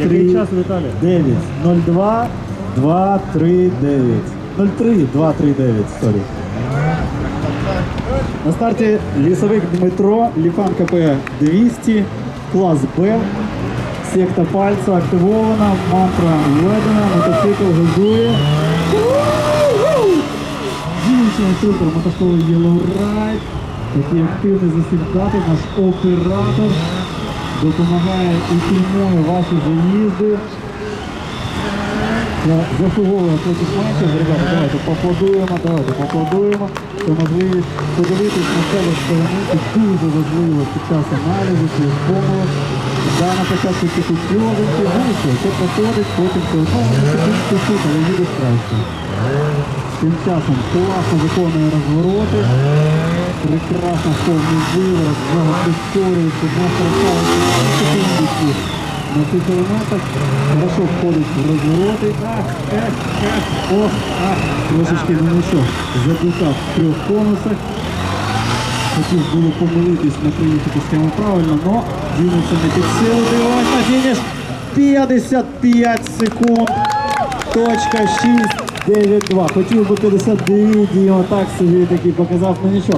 Який час в Італії? 9. 02, 2, 3, 9. 03, 2, 3, 9, сорі. На старті лісовик Дмитро, Ліфан КП 200, клас Б, секта пальця активована, мантра введена, мотоцикл газує. Дівчина супер, мотошкола Yellow Ride, який активний засідати, наш оператор, допомагає і фільмує ваші заїзди. За- Заслуговує проти менших. Ребята, давайте поаплодуємо, давайте поаплодуємо. Це можливість подивитись на себе сторони. Це дуже важливо під час аналізу своїх помилок. Да, на початку ти тут сьогодні, вийшло, це проходить, потім все одно воно секундки тут, але їдеш краще. Тим часом класно виконує розвороти. Прекрасно повний виворот, знову не красавець, секундочки. На цих елементах хорошо входить в розвороти. Ох, трошечки ну нічого. Заблукав в трьох конусах. Хотів було помилитись, не приїхати схему правильно, але дінеться не під силу. На фініш. 55 секунд. Точка 6, 9, 2. Хотів би 59, Діма так собі такий показав, ну нічого.